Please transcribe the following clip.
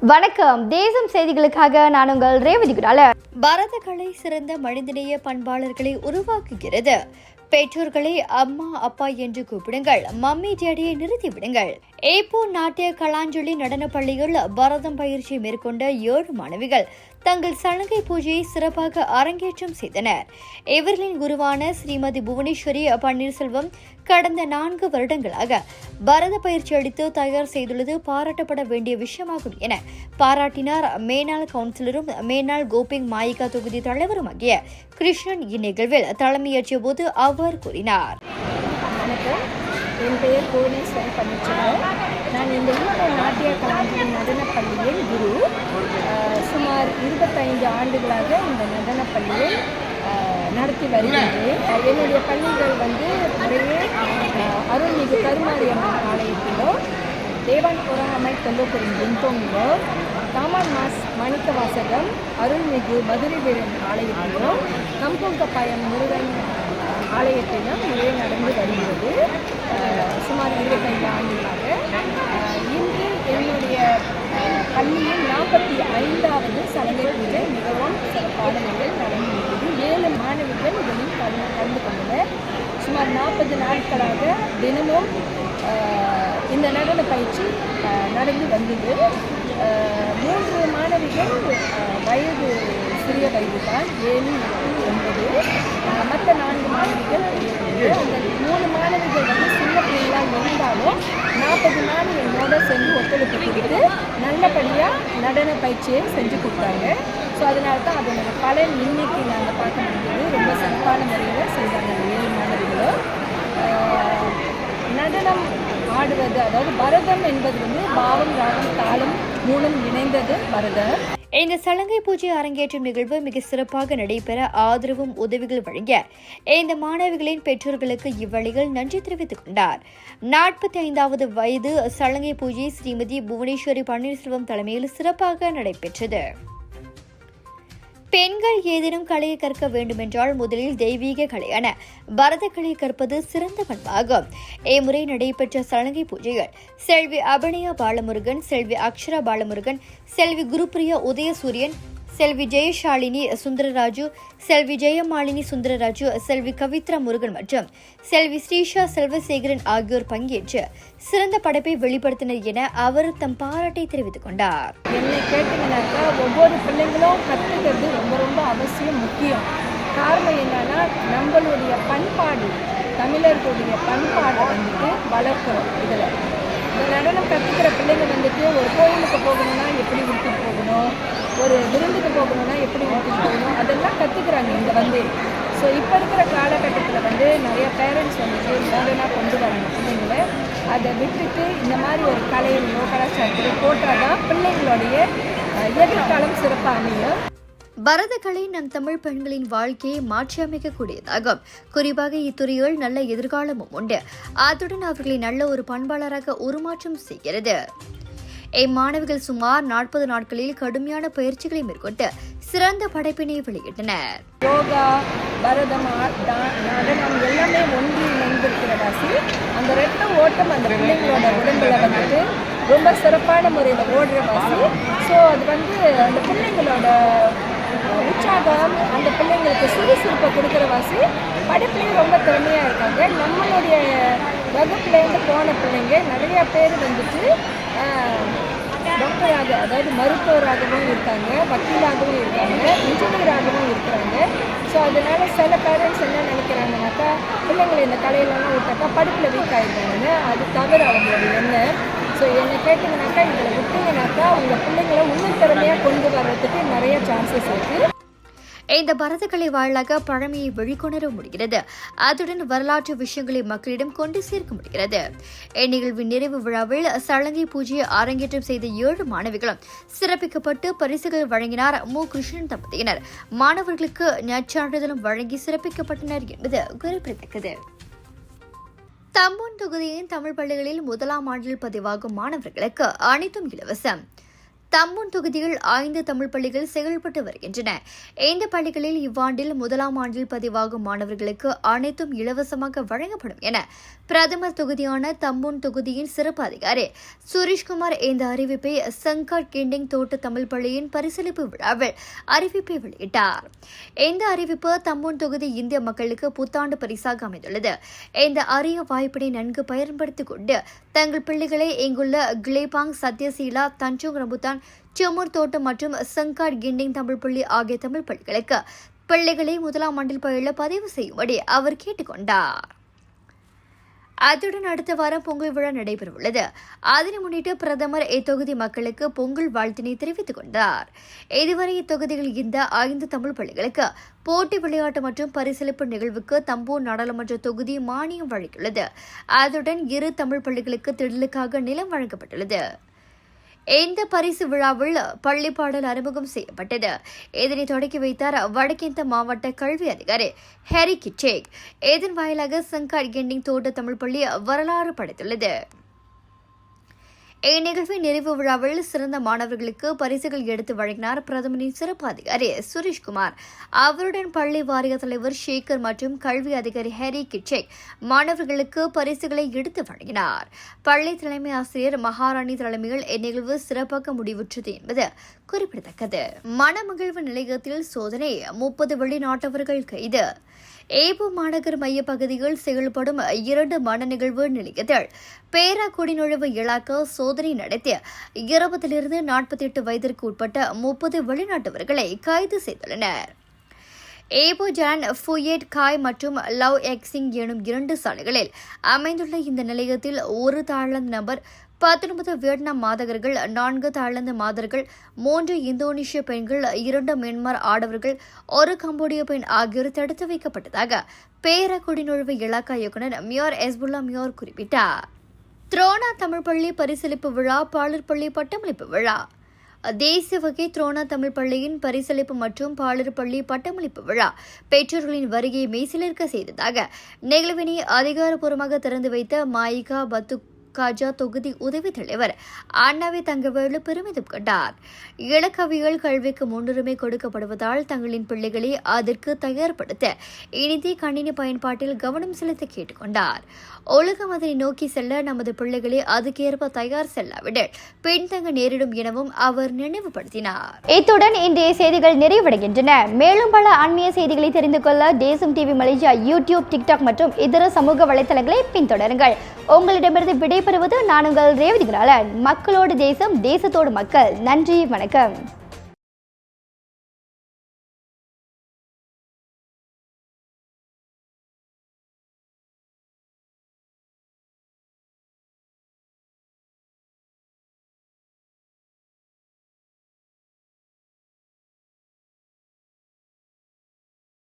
வணக்கம். தேசம் செய்திகளுக்காக நான் உங்கள் ரேவதி குடால. பரத கலை சிறந்த மனிதநேய பண்பாளர்களை உருவாக்குகிறது. பெற்றோர்களை அம்மா அப்பா என்று கூப்பிடுங்கள். மம்மி டேடியை நிறுத்திவிடுங்கள் ஏப்போ நாட்டிய கலாஞ்சொலி நடனப் பள்ளியில் பரதம் பயிற்சி மேற்கொண்ட ஏழு மாணவிகள் தங்கள் சலங்கை பூஜையை சிறப்பாக அரங்கேற்றம் செய்தனர். இவர்களின் குருவான ஸ்ரீமதி புவனேஸ்வரி பன்னீர்செல்வம் கடந்த நான்கு வருடங்களாக பரத பயிற்சி அளித்து தயார் செய்துள்ளது பாராட்டப்பட வேண்டிய விஷயமாகும் என பாராட்டினார் மேனாள் கவுன்சிலரும் மேனாள் கோபிங் மாயிகா தொகுதி தலைவரும் ஆகிய கிருஷ்ணன் இந்நிகழ்வில் தலைமையேற்றிய போது அவர் கூறினார். என் பெயர் புவனேஸ்வரி பன்னீர்செல்வம். நான் இந்த நாட்டிய நடனப் பள்ளியின் குரு சுமார் இருபத்தைந்து ஆண்டுகளாக இந்த நடனப் பள்ளியை நடத்தி வருகின்றேன். என்னுடைய பள்ளிகள் வந்து முறையே அருள்மிகு கருமாரியம்மன் ஆலயத்திலோ தேவான் புறாமை கொல்லப்புரின் பின்தோங்கிலோ தாமான் மாஸ் மாணிக்க வாசகம் அருள்மிகு மதுரை வீரன் ஆலயத்திலோ கம்பொங்கப்பாயம் முருகன் ஆலயத்திலும் முறையே நடந்து வருகிறது. சுமார் இருபத்தைந்து ஆண்டுகளாக. அஹ், நாற்பத்தி ஐந்தாவது சலங்கை பூஜை மிகவும் சிறப்பான முறையில் நடந்துள்ளது. ஏழு மாணவிகள் இதில் கலந்து கலந்து கொண்டனர். சுமார் நாற்பது நாட்களாக தினமும் இந்த நடன பயிற்சி நடந்து வந்தது. மூன்று மாணவிகள் வயது சிறிய வயது தான் ஏழு ஒன்பது. மற்ற நான்கு மாணவிகள் அந்த மூணு மாணவிகள் வந்து சின்ன பிள்ளைகளாக இருந்தாலும் நாற்பது நாள் என்னோட சேர்ந்து ஒத்துழைப்பு கொடுத்து நல்லபடியாக நடன பயிற்சியை செஞ்சு கொடுத்தாங்க. ஸோ அதனால தான் அதனோட பலன் இன்னைக்கு நாங்கள் பார்க்க முடிஞ்சது ரொம்ப சிறப்பான முறையில் செஞ்சாங்க அந்த ஏழு மாணவிகளும். நடனம் ஆடுவது அதாவது பரதம் என்பது வந்து பாவம் ராகம் தாளம் மூலம் இணைந்தது வருக இந்த சலங்கை பூஜை அரங்கேற்றும் நிகழ்வு மிக சிறப்பாக நடைபெற ஆதரவும் உதவிகள் வழங்கிய இந்த மாணவிகளின் பெற்றோர்களுக்கு இவ்வழியில் நன்றி தெரிவித்துக் கொண்டார். நாற்பத்தி ஐந்தாவது வயது சலங்கை பூஜை ஸ்ரீமதி புவனேஸ்வரி பன்னீர்செல்வம் தலைமையில் சிறப்பாக நடைபெற்றது. பெண்கள் ஏதேனும் கலையை கற்க வேண்டுமென்றால் முதலில் தெய்வீக கலையான பரதக்கலை கற்பது சிறந்த பண்பாகும். இம்முறை நடைபெற்ற சலங்கை பூஜைகள் செல்வி அபிநயா பாலமுருகன் செல்வி அக்ஷரா பாலமுருகன் செல்வி குருப்பிரியா உதயசூரியன் செல்வி ஜெயஷாலினி சுந்தரராஜு செல்வி ஜெயமாலினி சுந்தரராஜு செல்வி கவித்ரா முருகன் மற்றும் செல்வி ஸ்ரீஷா செல்வசேகரன் ஆகியோர் பங்கேற்று சிறந்த படைப்பை வெளிப்படுத்தினர் என அவர் தம் பாராட்டை தெரிவித்துக் கொண்டார். என்னை கேட்டீங்கன்னாக்கா ஒவ்வொரு பிள்ளைங்களும் கற்றுக்கிறது ரொம்ப ரொம்ப அவசியம் முக்கியம். காரணம் என்னன்னா நம்மளுடைய பண்பாடு தமிழர்களுடைய பண்பாடை வந்துட்டு வளர்க்குறோம் இதில். நடனம் கற்றுக்கிற பிள்ளைங்க வந்துட்டு ஒரு கோயிலுக்கு போகணும்னா எப்படி விட்டு போகணும்? ஒரு விருந்துக்கு போகணும்னா எப்படி வீட்டுக்கு போகணும்? அதெல்லாம் கற்றுக்குறாங்க இங்கே வந்து. ஸோ இப்போ இருக்கிற காலகட்டத்தில் வந்து நிறைய பேரண்ட்ஸ் வந்துட்டு மாடர்னாக கொண்டு வராங்க பிள்ளைங்களை. அதை விட்டுட்டு இந்த மாதிரி ஒரு கலையிலையோ கலாச்சாரத்திலையோ போட்டால் தான் பிள்ளைங்களுடைய எதிர்காலம் சிறப்பாக அமையும். பரதக்கலை நம் தமிழ் பெண்களின் வாழ்க்கையை மாற்றியமைக்கக்கூடியதாகும் குறிப்பாக இத்துறையில் நல்ல எதிர்காலமும் உண்டு. அத்துடன் அவர்களை நல்ல ஒரு பண்பாளராக உருமாற்றம் செய்கிறது. இம்மாணவிகள் சுமார் நாற்பது நாட்களில் கடுமையான பயிற்சிகளை மேற்கொண்டு சிறந்த படைப்பினை வெளியிட்டனர். யோகா பரதம் நடனம் எல்லாமே ஒன்றி இணைந்திருக்கிற வாசி அந்த ரெட்ட ஓட்டம் அந்த பிள்ளைங்களோட உடம்புல வந்துட்டு ரொம்ப சிறப்பான முறையில் ஓடுற வாசி ஸோ அது வந்து அந்த பிள்ளைங்களோட உற்சாகம் அந்த பிள்ளைங்களுக்கு சுறுசுறுப்பை கொடுக்குற வாசி படிப்புலேயும் ரொம்ப திறமையாக இருக்காங்க. நம்மளுடைய வகுப்புலேருந்து போன பிள்ளைங்க நிறையா பேர் வந்துட்டு டாக்டராக அதாவது மருத்துவராகவும் இருக்காங்க வக்கீலாகவும் இருக்காங்க இன்ஜினியராகவும் இருக்கிறாங்க. ஸோ அதனால் சில பேரண்ட்ஸ் என்ன நினைக்கிறாங்கனாக்கா பிள்ளைங்களை இந்த கலையிலலாம் விட்டாக்கா படிப்பில் வீக் ஆகிடுவாங்கன்னு அது தவிர அவங்களோட எண்ணம். ஸோ என்னை கேட்டிங்கனாக்கா இதில் விட்டிங்கனாக்கா உங்கள் பிள்ளைங்களை இன்னும் திறமையாக கொண்டு வர்றதுக்கு நிறைய சான்சஸ் இருக்குது இந்த பரதக்கலை வாயிலாக பழமையை வெளிக்கொணர முடிகிறது. அதுடன் வரலாற்று விஷயங்களை மக்களிடம் கொண்டு சேர்க்க முடிகிறது. இந்நிகழ்வின் நிறைவு விழாவில் சலங்கை பூஜையை அரங்கேற்றம் செய்த ஏழு மாணவிகளும் சிறப்பிக்கப்பட்டு பரிசுகள் வழங்கினார் மு. கிருஷ்ணன் தம்பதியினர். மாணவர்களுக்கு நற்சான்றிதழும் வழங்கி சிறப்பிக்கப்பட்டனர் என்பது குறிப்பிடத்தக்கது. தம்பூன் தொகுதியின் தமிழ் பள்ளிகளில் முதலாம் ஆண்டில் பதிவாகும் மாணவர்களுக்கு அனைத்தும் இலவசம். தம்பூன் தொகுதியில் ஐந்து தமிழ் பள்ளிகள் செயல்பட்டு வருகின்றன. இந்த பள்ளிகளில் இவ்வாண்டில் முதலாம் ஆண்டில் பதிவாகும் மாணவர்களுக்கு அனைத்தும் இலவசமாக வழங்கப்படும் என பிரதமர் தொகுதியான தம்பூன் தொகுதியின் சிறப்பு அதிகாரி சுரேஷ்குமார் இந்த அறிவிப்பை சங்கர் கிண்டிங் தோட்ட தமிழ் பள்ளியின் பரிசீலிப்பு விழாவில் அறிவிப்பை வெளியிட்டார். இந்த அறிவிப்பு தம்பூன் தொகுதி இந்திய மக்களுக்கு புத்தாண்டு பரிசாக அமைந்துள்ளது. இந்த அரிய வாய்ப்பினை நன்கு பயன்படுத்திக் கொண்டு தங்கள் பிள்ளைகளை இங்குள்ள கிளேபாங் சத்யசீலா தஞ்சோங் ரம்புத்தான் செம்மூர் தோட்டம் மற்றும் சங்காட் கிண்டிங் தமிழ் பள்ளி ஆகிய தமிழ் பள்ளிகளுக்கு பிள்ளைகளை முதலாம் ஆண்டில் பயில பதிவு செய்யும்படி அவர் கேட்டுக்கொண்டார். அத்துடன் அடுத்த வாரம் பொங்கல் விழா நடைபெறவுள்ளது. அதனை முன்னிட்டு பிரதமர் இத்தொகுதி மக்களுக்கு பொங்கல் வாழ்த்தினை தெரிவித்துக் கொண்டார். இதுவரை இத்தொகுதியில் இந்த ஐந்து தமிழ் பள்ளிகளுக்கு போட்டி விளையாட்டு மற்றும் பரிசீலிப்பு நிகழ்வுக்கு தம்பூர் நாடாளுமன்ற தொகுதி மானியம் வழங்கியுள்ளது. அதுடன் இரு தமிழ் பள்ளிகளுக்கு திடலுக்காக நிலம் வழங்கப்பட்டுள்ளது. இந்த பரிசு விழாவில் பள்ளி பாடல் அறிமுகம் செய்யப்பட்டது. இதனை தொடக்கி வைத்தார் வடக்கிந்த மாவட்ட கல்வி அதிகாரி ஹெரி கிச்சேக் இதன் வாயிலாக சங்கார் கெண்டிங் தோட்ட தமிழ் பள்ளி வரலாறு படைத்துள்ளது. இந்நிகழ்வின் நிறைவு விழாவில் சிறந்த மாணவர்களுக்கு பரிசுகள் எடுத்து வழங்கினார் பிரதமரின் சிறப்பு அதிகாரி சுரேஷ்குமார். அவருடன் பள்ளி வாரிய தலைவர் ஷேகர் மற்றும் கல்வி அதிகாரி ஹெரி கிச்சேக் மாணவர்களுக்கு பரிசுகளை எடுத்து வழங்கினார். பள்ளி தலைமை ஆசிரியர் மகாராணி தலைமையில் இந்நிகழ்வு சிறப்பாக முடிவுற்றது என்பது குறிப்பிடத்தக்கது. மனமகிழ்வு நிலையத்தில் சோதனை முப்பது வெளிநாட்டவர்கள் கைது. ஏபு மாநகர் மைய பகுதியில் செயல்படும் இரண்டு மன நிகழ்வு நிலையத்தில் பேரா குடிநுழைவு இலாக்க சோதனை நடத்திய இருபதிலிருந்து நாற்பத்தி எட்டு வயதிற்கு உட்பட்ட முப்பது வெளிநாட்டவர்களை கைது செய்துள்ளனர். ஏபோஜான் ஃபுயேட் காய் மற்றும் லவ் எக்ஸிங் எனும் இரண்டு சாலைகளில் அமைந்துள்ள இந்த நிலையத்தில் ஒரு தாழ்ந்த நபர் பத்தொன்பது வியட்நாம் மாதகர்கள் நான்கு தாய்லாந்து மாதர்கள் மூன்று இந்தோனேஷிய பெண்கள் இரண்டு மியான்மர் ஆடவர்கள் ஒரு கம்போடிய பெண் ஆகியோர் தடுத்து வைக்கப்பட்டதாக பேர குடிநுழைவு இலாக்கா இயக்குநர் மியோர் எஸ்புல்லா மியோர் குறிப்பிட்டார். துரோணா தமிழ் பள்ளி பரிசளிப்பு விழா பாலர்பள்ளி பட்டமளிப்பு விழா. தேசிய வகை துரோணா தமிழ் பள்ளியின் பரிசளிப்பு மற்றும் பாலர் பள்ளி பட்டமளிப்பு விழா பெற்றோர்களின் வருகையை மெய்சிலிருக்க செய்ததாக நிகழ்வினை அதிகாரப்பூர்வமாக திறந்து வைத்த மாயிகா பத்து காஜா தொகுதி உதவி தலைவர் அண்ணாவை தங்கவேலு பெருமிதம் கொண்டார். இலக்கவியல் கல்விக்கு முன்னுரிமை கொடுக்கப்படுவதால் தங்களின் பிள்ளைகளை அதற்கு தயார்படுத்த இனிதே கணினி பயன்பாட்டில் கவனம் செலுத்த கேட்டுக்கொண்டார். உலகம் அதனை நோக்கி செல்ல நமது பிள்ளைகளை அதுக்கேற்ப தயார் செல்லாவிடில் பின்தங்க நேரிடும் எனவும் அவர் நினைவுபடுத்தினார். இத்துடன் இன்றைய செய்திகள் நிறைவடைகின்றன. மேலும் பல அண்மைய செய்திகளை தெரிந்து கொள்ள தேசம் டிவி மலேசியா யூடியூப் டிக்டாக் மற்றும் இதர சமூக வலைத்தளங்களை பின்தொடருங்கள். உங்களிடமிருந்து விடைபெறுவது நான் உங்கள் ரேவதி மக்களோடு தேசம் தேசத்தோடு மக்கள். நன்றி வணக்கம்.